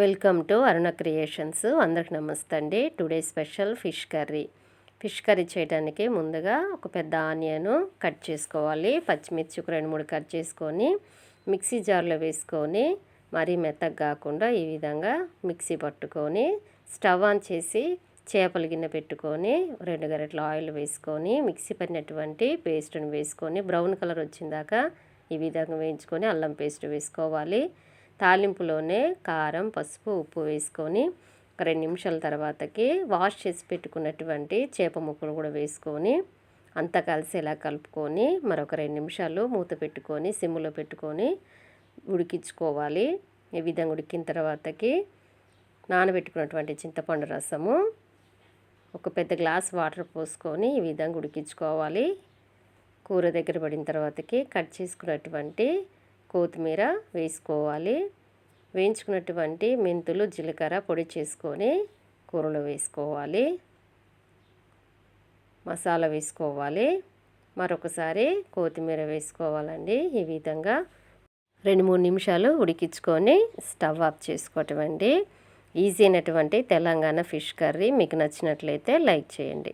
Welcome to Aruna creations. అందరికి నమస్తే అండి. Today special fish curry. Fish curry చేయడానికి ముందుగా ఒక పెద్ద ఆనియన్ కట్ చేసుకోవాలి. పచ్చిమిర్చి ఒక రెండు మూడు కట్ చేసుకొని మిక్సీ జార్లో వేసుకొని మరీ మెత్తగా కాకుండా ఈ విధంగా మిక్సీ పట్టుకొని స్టవ్ ఆన్ చేసి చేపల గిన్నె పెట్టుకొని రెండు గరెట్ల ఆయిల్ వేసుకొని మిక్సీ పడినటువంటి పేస్ట్ని వేసుకొని బ్రౌన్ కలర్ వచ్చిందాక ఈ విధంగా వేయించుకొని అల్లం పేస్ట్ వేసుకోవాలి. తాలింపులోనే కారం పసుపు ఉప్పు వేసుకొని ఒక రెండు నిమిషాల తర్వాతకి వాష్ చేసి పెట్టుకున్నటువంటి చేప ముక్కలు కూడా వేసుకొని అంతా కలిసి ఇలా కలుపుకొని మరొక రెండు నిమిషాలు మూత పెట్టుకొని సిమ్లో పెట్టుకొని ఉడికించుకోవాలి. ఈ విధంగా ఉడికిన తర్వాతకి నానబెట్టుకున్నటువంటి చింతపండు రసము ఒక పెద్ద గ్లాస్ వాటర్ పోసుకొని ఈ విధంగా ఉడికించుకోవాలి. కూర దగ్గర పడిన తర్వాతకి కట్ చేసుకున్నటువంటి కొత్తిమీర వేసుకోవాలి. వేయించుకున్నటువంటి మెంతులు జీలకర్ర పొడి చేసుకొని కూరలో వేసుకోవాలి. మసాలా వేసుకోవాలి. మరొకసారి కొత్తిమీర వేసుకోవాలండి ఈ విధంగా. రెండు మూడు నిమిషాలు ఉడికించుకొని స్టవ్ ఆఫ్ చేసుకోవటం అండి ఈజీ అయినటువంటి తెలంగాణ ఫిష్ కర్రీ. మీకు నచ్చినట్లయితే లైక్ చేయండి.